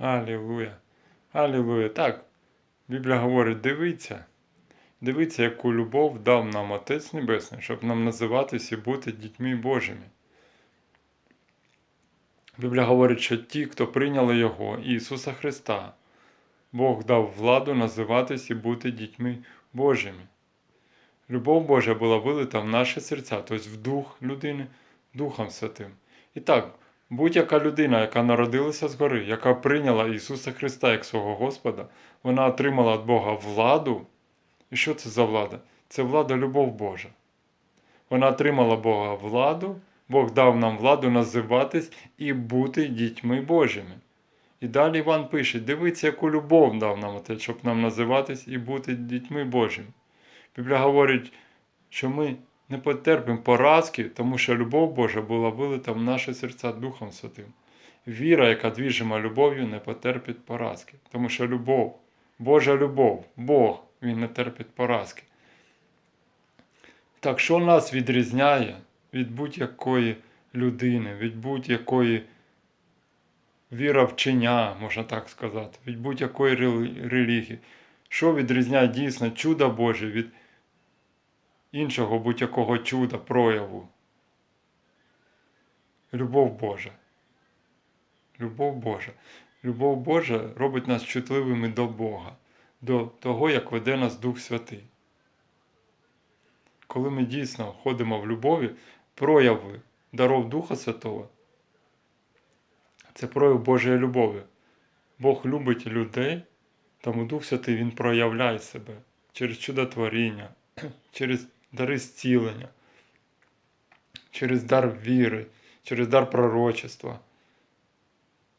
Алілуя. Алілуя. Так. Біблія говорить, дивіться. Дивіться, яку любов дав нам Отець Небесний, щоб нам називатися і бути дітьми Божими. Біблія говорить, що ті, хто прийняли Його, Ісуса Христа, Бог дав владу називатись і бути дітьми Божими. Любов Божа була вилита в наші серця, тобто в дух людини, Духом Святим. І так, будь-яка людина, яка народилася згори, яка прийняла Ісуса Христа як свого Господа, вона отримала від Бога владу. І що це за влада? Це влада любов Божа. Вона отримала Бога владу, Бог дав нам владу називатись і бути дітьми Божими. І далі Іван пише: дивіться, яку любов дав нам Отець, щоб нам називатись і бути дітьми Божими. Біблія говорить, що ми не потерпимо поразки, тому що любов Божа була вилита в наші серця Духом Святим. Віра, яка двіжима любов'ю, не потерпить поразки, тому що любов, Божа любов, Бог, Він не терпить поразки. Так, що нас відрізняє від будь-якої людини, від будь-якої віровчення, можна так сказати, від будь-якої релігії? Що відрізняє дійсно чудо Боже від іншого будь-якого чуда, прояву? Любов Божа. Любов Божа. Любов Божа робить нас чутливими до Бога, до того, як веде нас Дух Святий. Коли ми дійсно ходимо в любові, прояви даров Духа Святого, це прояв Божої любові. Бог любить людей, тому Дух Святий Він проявляє себе через чудотворіння, через дари зцілення, через дар віри, через дар пророчества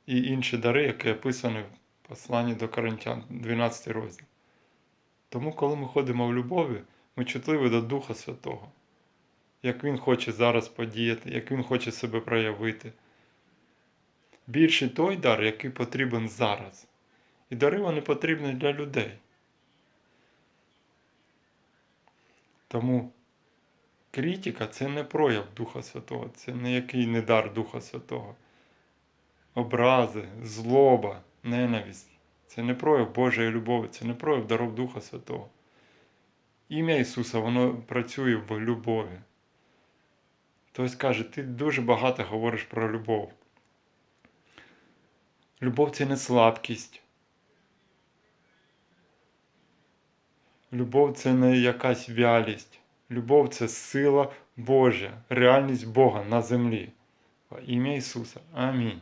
і інші дари, які описані в посланні до Коринтян, 12 розділ. Тому, коли ми ходимо в любові, ми чутливі до Духа Святого, як Він хоче зараз подіяти, як Він хоче себе проявити. Більший той дар, який потрібен зараз. І дари вони потрібні для людей. Тому критика це не прояв Духа Святого, це не який не дар Духа Святого. Образи, злоба, ненависть. Це не прояв Божої любові, це не прояв даров Духа Святого. Ім'я Ісуса, воно працює в любові. Хтось каже, ти дуже багато говориш про любов. Любов це не слабкість. Любов це не якась вялість. Любов це сила Божа, реальність Бога на землі. Во ім'я Ісуса. Амінь.